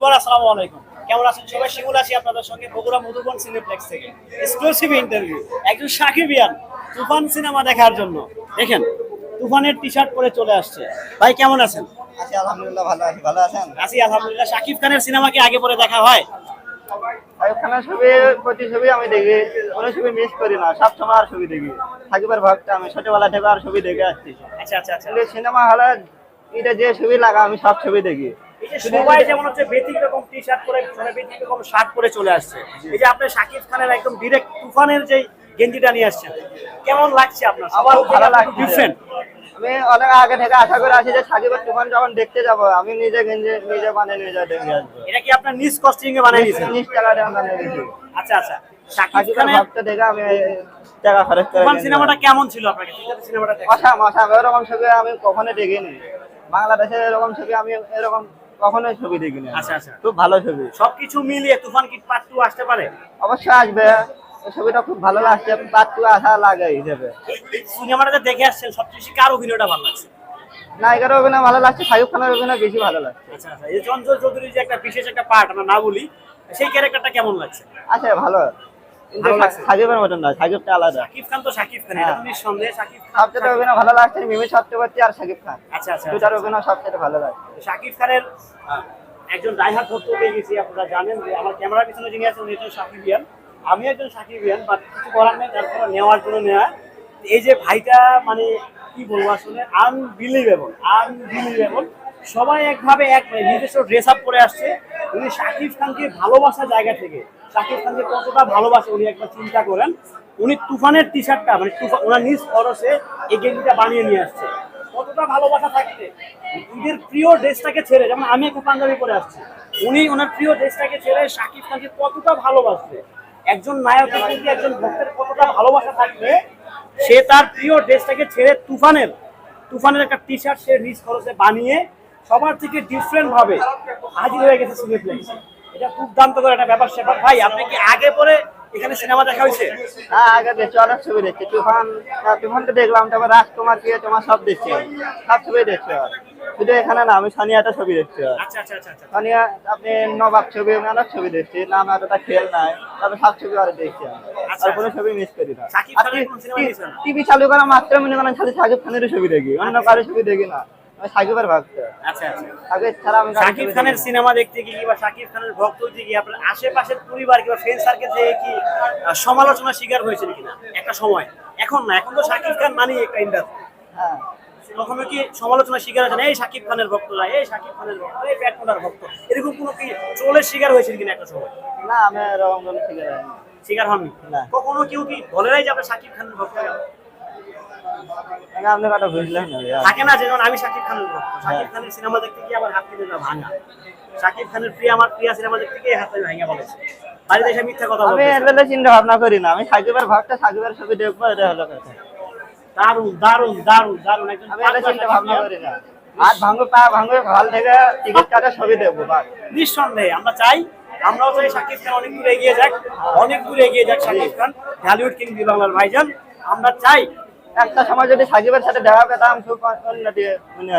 এবার আসসালামু আলাইকুম। কেমন আছেন সবাই? শিমুল আছি আপনাদের সঙ্গে বগুড়া মধুবন সিনেপ্লেক্স থেকে। এক্সক্লুসিভ ইন্টারভিউ একজন সাকিবিয়ান তুফান সিনেমা দেখার জন্য। দেখেন তুফানের টি শার্ট পরে চলে আসছে। ভাই কেমন আছেন? আছি আলহামদুলিল্লাহ ভালো আছি। ভালো আছেন? আছি আলহামদুলিল্লাহ। শাকিব খানের সিনেমা কি আগে পরে দেখা হয়? সাকিব খানের ছবি প্রতি ছবি আমি দেখি। কোনো ছবি মিস করি না। সব সময় আর ছবি দেখি। সাকিবের ভক্ত আমি ছোটবেলা থেকে আর ছবি দেখে আসছি। আচ্ছা আচ্ছা আচ্ছা। সিনেমা হলে এটা যে ছবি লাগা আমি সব ছবি দেখি। এই যে সবাই যেমন হচ্ছে ব্যতিক্রকম টি শার্ট পরে মানে ব্যতিক্রকম শার্ট পরে চলে আসছে। এই যে আপনি শাকিব খানের একদম ডিরেক্ট তুফানের যে গেঞ্জিটা নিয়ে আসছেন কেমন লাগছে আপনার? আমার ভালো লাগছে। ডিফারেন্ট আমি অনেক আগে থেকে আশা করে আছি যে সাকিবের তুফান যখন দেখতে যাব আমি নিজে গেঞ্জে নিজে বানিয়ে নিজে দেখে আসব। এটা কি আপনার নিজ কস্টিং এ বানিয়ে দিয়েছেন? উনিশ টাকা দিয়ে বানিয়ে দিয়েছি। আচ্ছা আচ্ছা। শাকিব খানের ভক্ত দেখে আমি টাকা খরচ করে তুফান সিনেমাটা কেমন ছিল আপনাকে সিনেমাটা? অসাম অসাম এরকম ছবি আমি কখনো দেখিনি। বাংলাদেশের এরকম ছবি আমি এরকম কখনোই ছবি দেখিনি। আচ্ছা আচ্ছা। খুব ভালো ছবি। সবকিছু মিলিয়ে তুফান কি পার্ট টু আসতে পারে? অবশ্যই আসবে। ছবিটা খুব ভালো লাগছে। পাত্র আসা লাগে হিসেবে। সিনেমাটাতে দেখে আসছেন সবচেয়ে বেশি কার অভিনয়টা ভালো লাগছে? নায়িকার অভিনয় ভালো লাগছে শাকিব খানের অভিনয় বেশি ভালো লাগছে। আচ্ছা আচ্ছা। এই চঞ্চল চৌধুরীর যে একটা বিশেষ একটা পার্ট আমরা না বলি সেই ক্যারেক্টারটা কেমন লাগছে? আছে ভালো। সাকিবের মতন না সাকিবটা আলাদা। শাকিব খান তো শাকিব খান এটা সবচেয়ে অভিনয় ভালো লাগছে মিমি চক্রবর্তী আর সাকিব খান। আচ্ছা আচ্ছা দুটার অভিনয় সবচেয়ে ভালো শাকিব খানের একজন ডাইহার ভক্ত পেয়ে গেছি আপনারা জানেন যে আমার ক্যামেরার পিছনে যিনি আছেন উনি একজন সাকিবিয়ান আমি একজন সাকিবিয়ান বাট কিছু করার নেই তারপরে নেওয়ার জন্য নেওয়া এই যে ভাইটা মানে কি বলব আসলে আনবিলিভেবল আনবিলিভেবল সবাই একভাবে এক নিজস্ব ড্রেস আপ করে আসছে। উনি শাকিব খানকে ভালোবাসার জায়গা থেকে শাকিব খানকে কতটা ভালোবাসে উনি একবার চিন্তা করেন। উনি তুফানের টি শার্টটা মানে তুফান ওনার নিজ খরচে এই গেঞ্জিটা বানিয়ে নিয়ে আসছে। কতটা ভালোবাসা থাকতে। নিজের প্রিয় ড্রেসটাকে ছেড়ে, যেমন আমি একটা পাঞ্জাবি পরে আসছি, উনি ওনার প্রিয় ড্রেসটাকে ছেড়ে শাকিব খানকে কতটা ভালোবাসবে? একজন নায়কের প্রতি একজন ভক্তের কতটা ভালোবাসা থাকবে, সে তার প্রিয় ড্রেসটাকে ছেড়ে তুফানের তুফানের একটা টি শার্ট সে নিজ খরচে বানিয়ে সবার থেকে ডিফারেন্ট ভাবে হাজির হয়ে গেছে সিনেপ্লেক্স এটা খুব দান্ত করে একটা ব্যাপার স্যাপার ভাই আপনি কি আগে পরে এখানে সিনেমা দেখা হয়েছে? হ্যাঁ আগে দেখছি অনেক ছবি দেখছি। তুফান তো দেখলাম তারপর রাজকুমার কে তোমার সব দেখছি সব ছবি দেখছি শুধু এখানে না আমি সানিয়াটা ছবি দেখছি। আচ্ছা আচ্ছা আচ্ছা সানিয়া আপনি নবাব ছবি অনেক ছবি দেখছি। নাম এতটা খেল নাই তবে সব ছবি আর দেখছি আর কোনো ছবি মিস করি না। শাকিব? টিভি চালু করা মাত্র মনে করেন খালি সাকিব খানের ছবি দেখি অন্য কারও ছবি দেখি না। সাকিবের ভক্ত আচ্ছা আচ্ছা। সাকিব ছাড়া আমি খানের। সিনেমা দেখতে গিয়ে বা শাকিব খানের ভক্ত হতে গিয়ে আপনার আশেপাশের পরিবার কিংবা ফ্রেন্ড সার্কেল থেকে কি আহ, সমালোচনার শিকার হয়েছিল কিনা? একটা সময়। এখন না এখন তো শাকিব খান মানে একটা ইন্ডাস্ট্রি হ্যাঁ। কখনো কি সমালোচনার শিকার হয়েছে এই শাকিব খানের ভক্তরা এই শাকিব খানের ভক্ত এই ভক্ত এরকম কোনো কি ট্রোলের শিকার হয়েছিল কিনা একটা সময়? না আমি এরকম কোনো ঠিক আছে শিকার হননি? কখনো কেউ কি বলে নাই যে আপনার খানের ভক্ত? আপনি কথা বুঝলেন? না ভাইয়া। থাকে না যেমন আমি শাকিব খানের ভক্ত। শাকিব খানের সিনেমা দেখতে গিয়ে আমার হাত না ভাঙা। শাকিব খানের প্রিয় আমার প্রিয় সিনেমা দেখতে গিয়ে হাত ভাঙা বলেছে। বাড়িতে এসে মিথ্যা কথা আমি এগুলো চিন্তা ভাবনা করি না। আমি সাকিবের সাকিবের ছবি দেখব এটা হলো কথা। দারুণ দারুণ দারুণ একজন আমি এটা চিন্তা ভাবনা করি না। আর ভাঙ্গো পা হল থেকে টিকিট কাটে ছবি দেখব নিঃসন্দেহে আমরা চাই আমরাও চাই শাকিব খান অনেক দূরে এগিয়ে যাক অনেক দূরে এগিয়ে যাক শাকিব খান। ঢালিউড কিং বাংলার ভাইজান আমরা চাই একটা সময় যদি সাকিবের সাথে দেখা পেতাম খুব উন্নতি মানে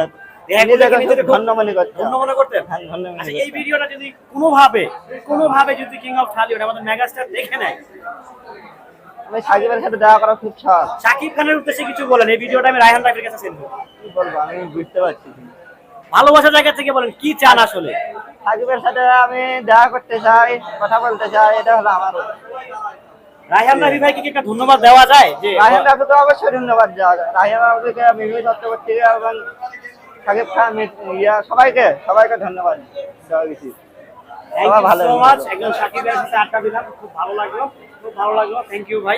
ধন্য মনে ধন্য মনে করতেন? হ্যাঁ, আচ্ছা করতাম। এই ভিডিওটা যদি কোনোভাবে কোনোভাবে যদি কিং অফ ঢালিউড আমাদের মেগাস্টার দেখে নেয়? আমি সাকিবের সাথে দেখা করা খুব খানের উদ্দেশ্যে কিছু বলেন এই ভিডিওটা আমি রায়হান রাফির কাছে সেন্ড কি বলব আমি বুঝতে পারছি। না। ভালোবাসার জায়গা থেকে বলেন কি চান আসলে? সাকিবের সাথে আমি দেখা করতে চাই কথা বলতে চাই এটা হলো আমার রায়হান ভাইকে কি একটা ধন্যবাদ দেওয়া যায় যে রাফিকে অবশ্যই ধন্যবাদ দেওয়া যায়। চক্রবর্তী এবং সাকিব খান ইয়া সবাইকে সবাইকে ধন্যবাদ দেওয়া উচিত। একজন সাকিবের সাথে আড্ডা দিলাম খুব ভালো লাগল খুব ভালো লাগল। থ্যাংক ইউ ভাই।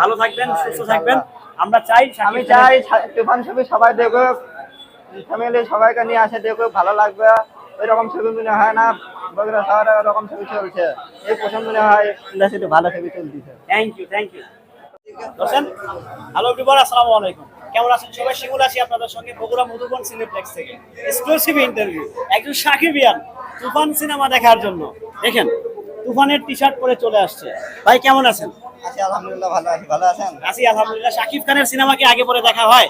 ভালো থাকবেন সুস্থ থাকবেন। আমরা চাই আমি চাই তুফান সবাই দেখো ফ্যামিলি সবাইকে নিয়ে আসে দেখো ভালো লাগবে। এরকম ছবি মনে হয় না বগুড়া শহরে এরকম ছবি চলছে। এই প্রথম মনে হয় ইন্ডাস্ট্রিতে ভালো ছবি চলতেছে। Thank you thank you Hossain hello everyone আসসালামু আলাইকুম। কেমন আছেন সবাই? শিমুল আছি আপনাদের সঙ্গে বগুড়া মধুবন সিনেপ্লেক্স থেকে। এক্সক্লুসিভ ইন্টারভিউ একজন সাকিবিয়ান তুফান সিনেমা দেখার জন্য। দেখেন তুফানের টি শার্ট পরে চলে আসছে। ভাই কেমন আছেন? আছি আলহামদুলিল্লাহ ভালো আছি। ভালো আছেন? আছি আলহামদুলিল্লাহ। শাকিব খানের সিনেমা কি আগে পরে দেখা হয়।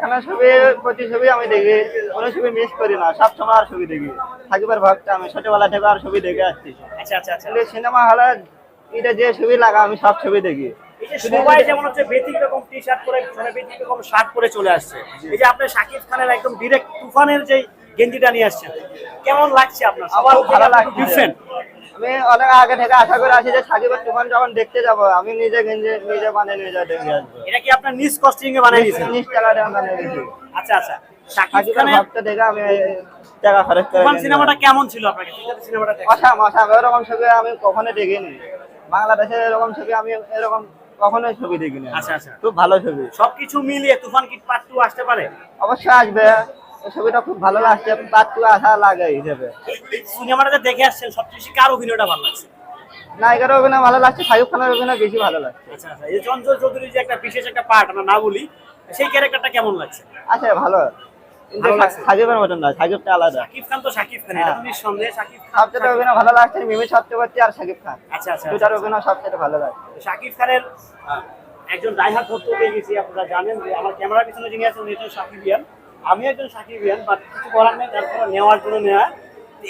খানের ছবি প্রতি ছবি আমি দেখি। কোনো ছবি মিস করি না সব সময় আর ছবি দেখি। ভক্ত আমি ছোটবেলা থেকে আর ছবি দেখে আসছি। আচ্ছা আচ্ছা আচ্ছা। কিন্তু সিনেমা হলে এটা যে ছবি লাগা আমি সব ছবি দেখি। সবাই যেমন হচ্ছে ব্যতিক্রম টি শার্ট পরে ব্যতিক্রম শার্ট পরে চলে আসছে। এই যে আপনি শাকিব খানের একদম ডিরেক্ট তুফানের যে গেঞ্জিটা নিয়ে আসছেন কেমন লাগছে আপনার? আমার ভালো লাগছে। ডিফারেন্ট আমি অনেক আগে থেকে আশা করে আছি যে সাকিবের তুফান যখন দেখতে যাব আমি নিজে গেঞ্জে নিজে বানিয়ে নিয়ে যা দেখে আসব। এটা কি আপনার নিজ কস্টিং এ বানিয়ে দিয়েছেন? জিনিস টাকা দিয়ে বানিয়ে দিয়েছি। আচ্ছা আচ্ছা। শাকিব খানের ভক্ত দেখে আমি টাকা খরচ করে তুফান সিনেমাটা কেমন ছিল আপনাকে ঠিক সিনেমাটা অসাম অসাম এরকম ছবি আমি কখনো দেখিনি। বাংলাদেশে এরকম ছবি আমি এরকম কখনোই ছবি দেখিনি আচ্ছা আচ্ছা। খুব ভালো ছবি। সবকিছু মিলিয়ে তুফান কি পার্ট টু আসতে পারে? অবশ্যই আসবে। ছবিটা খুব ভালো লাগছে পাত্র আসা লাগে হিসেবে। সিনেমাটাতে দেখে আসছেন সবচেয়ে বেশি কার অভিনয়টা ভালো লাগছে? নায়িকার অভিনয় ভালো লাগছে শাহরুখ খানের অভিনয় বেশি ভালো লাগছে। আচ্ছা আচ্ছা এই চঞ্চল চৌধুরীর যে একটা বিশেষ একটা পার্ট আমরা না বলি সেই ক্যারেক্টারটা কেমন লাগছে? আছে ভালো। সাকিবের মতন না সাকিবটা আলাদা। খান তো খান এটা খান। সবচেয়ে অভিনয় ভালো লাগছে মিমি চক্রবর্তী আর সাকিব খান। আচ্ছা আচ্ছা দুটার অভিনয় সবচেয়ে ভালো লাগছে। শাকিব খানের একজন ডাইহার ভক্ত পেয়ে গেছি আপনারা জানেন যে আমার ক্যামেরার পিছনে যিনি আছেন উনি একজন সাকিবিয়ান আমি একজন সাকিবিয়ান বাট কিছু করার নেই, তারপরে নেওয়ার জন্য নেওয়া।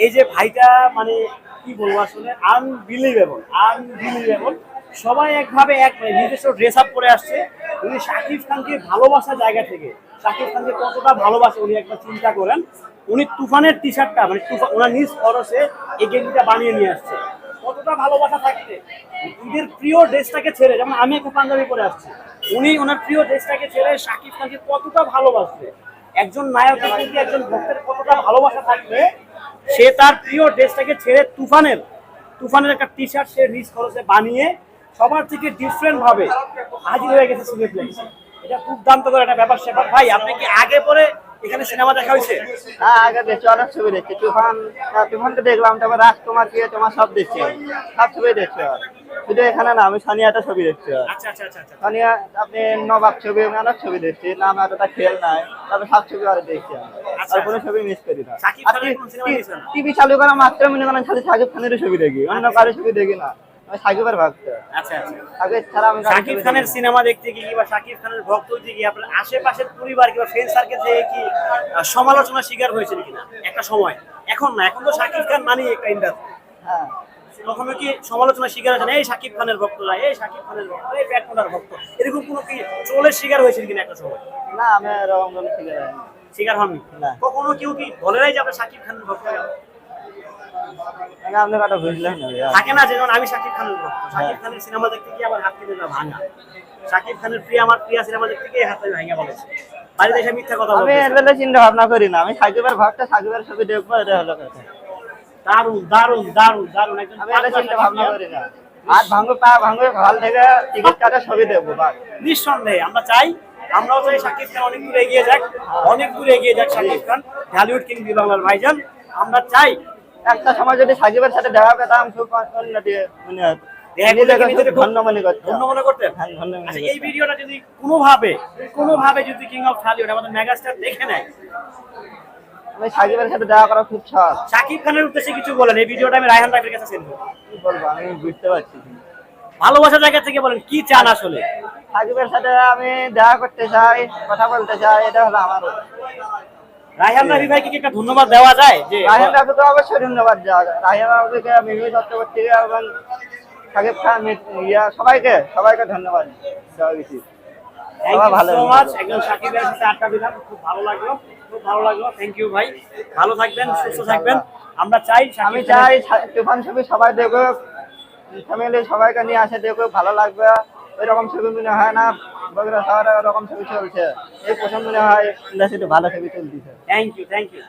এই যে ভাইটা মানে কি বলব আসলে আনবিলিভেবল আনবিলিভেবল সবাই একভাবে এক মানে নিজস্ব ড্রেস আপ করে আসছে। উনি শাকিব খানকে ভালোবাসার জায়গা থেকে শাকিব খানকে কতটা ভালোবাসে, উনি একবার চিন্তা করেন। উনি তুফানের টি শার্টটা মানে তুফান ওনার নিজ খরচে এই গেঞ্জিটা বানিয়ে নিয়ে আসছে। কতটা ভালোবাসা থাকতে। ঈদের প্রিয় ড্রেসটাকে ছেড়ে, যেমন আমি একটা পাঞ্জাবি পরে আসছি, উনি ওনার প্রিয় ড্রেসটাকে ছেড়ে শাকিব খানকে কতটা ভালোবাসবে একজন নায়কের প্রতি একজন ভক্তের কতটা ভালোবাসা থাকবে? সে তার প্রিয় ড্রেসটাকে ছেড়ে তুফানের তুফানের একটা টি শার্ট সে নিজ খরচে বানিয়ে সবার থেকে ডিফারেন্ট ভাবে হাজির হয়ে গেছে সিনেপ্লেক্সে এটা খুব দান্ত করে একটা ব্যাপার স্যাপার ভাই, আপনি কি আগে পরে এখানে সিনেমা দেখা হয়েছে? হ্যাঁ আগে ছবি তুফান দেখলাম, তারপর রাজকুমার কি তোমার সব দেখছি। সব ছবি দেখছি। শুধু এখানে না আমি সানিয়াটা ছবি দেখছি আচ্ছা আচ্ছা আচ্ছা সানিয়া আপনি নবাব ছবি অনেক ছবি দেখছি। নাম এতটা খেল নাই তবে সব ছবি আর দেখছি আর কোনো ছবি মিস করি না। শাকিব খানের কোন সিনেমা দেখছেন? টিভি চালু করা মাত্র মনে করেন খালি সাকিব খানেরই ছবি দেখি অন্য কারও ছবি দেখি না। সাকিবের ভক্ত। আচ্ছা আচ্ছা। সাকিব ছাড়া আমি ছবি খানের সিনেমা দেখতে গিয়ে কিংবা শাকিব খানের ভক্ত হতে গিয়ে আপনার আশেপাশের পরিবার কিংবা ফ্রেন্ড সার্কেল থেকে কি সমালোচনার শিকার হয়েছিল কিনা? একটা সময়। এখন না এখন তো শাকিব খান মানে একটা ইন্ডাস্ট্রি হ্যাঁ। কখনো কি সমালোচনার শিকার হয়েছেন এই শাকিব খানের ভক্তরা এই শাকিব খানের ভক্ত এই ব্যাট ভক্ত। এরকম কোনো কি ট্রোলের শিকার হয়েছিল কিনা একটা সময়? না আমি এরকম কোনো শিখে যাইনি শিকার হননি? না। কখনো কেউ কি বলে নাই যে আপনি শাকিব খানের ভক্ত? আমি আপনার। থাকে না যেমন শাকিব খানের ভক্ত শাকিব খানের সিনেমা দেখতে গিয়ে আমার হাত কেটে ভাঙা। শাকিব খানের প্রিয় আমার প্রিয় সিনেমা দেখতে গিয়ে হাতে ভাঙা বলেছে। বাড়িতে এসে মিথ্যা কথা আমি চিন্তা ভাবনা করি না আমি সাকিবের ভক্ত সাকিবের ছবি দেখব এটা হলো কথা। দারুণ দারুণ একজন আমি এটা ভাবনা করি না। আর ভাঙ্গো পা ভাঙ্গো হল থেকে টিকিট কাটে ছবি দেখব বাস। নিঃসন্দেহে আমরা চাই আমরাও চাই শাকিব খান অনেক দূরে এগিয়ে যাক অনেক দূরে এগিয়ে যাক শাকিব খান ঢালিউড কিং বি বাংলার ভাইজান। আমরা চাই একটা সময় যদি সাকিবের সাথে দেখা পেতাম খুব মনে খুব মনে এই ভিডিওটা যদি কোনোভাবে কোনোভাবে যদি কিং অফ ঢালিউড আমাদের মেগাস্টার দেখে নেয় আমি সাকিবের সাথে দেখা করা খুব শাকিব খানের উদ্দেশ্যে কিছু বলেন এই ভিডিওটা আমি রায়হান রাফির কাছে সেন্ড করব। কি বলব আমি বুঝতে পারছি। ভালোবাসার জায়গা থেকে বলেন কি চান আসলে? সাকিবের সাথে আমি দেখা করতে চাই কথা বলতে চাই এটা হলো আমার রায়হান রাফি ভাইকে কি একটা ধন্যবাদ দেওয়া যায়? যে রাফিকে অবশ্যই ধন্যবাদ দেওয়া যায়। রাফিকে মিমি চক্রবর্তীকে এবং সাকিব খান ইয়া সবাইকে সবাইকে ধন্যবাদ দেওয়া উচিত। সবাই ভালো মাচ একজন সাকিবের সাথে আড্ডা দিলাম। খুব ভালো লাগল। খুব ভালো লাগল। থ্যাংক ইউ ভাই। ভালো থাকবেন সুস্থ থাকবেন। আমরা চাই আমি চাই তুফান ছবি সবাই দেখো ফ্যামিলি সবাইকে নিয়ে আসে দেখো ভালো লাগবে। এরকম ছবি মনে হয় না। বগুড়া শহরে ওরকম ছবি চলছে। এই প্রথম মনে হয়। ইন্ডাস্ট্রিতে ভালো ছবি চলতেছে। Thank you thank you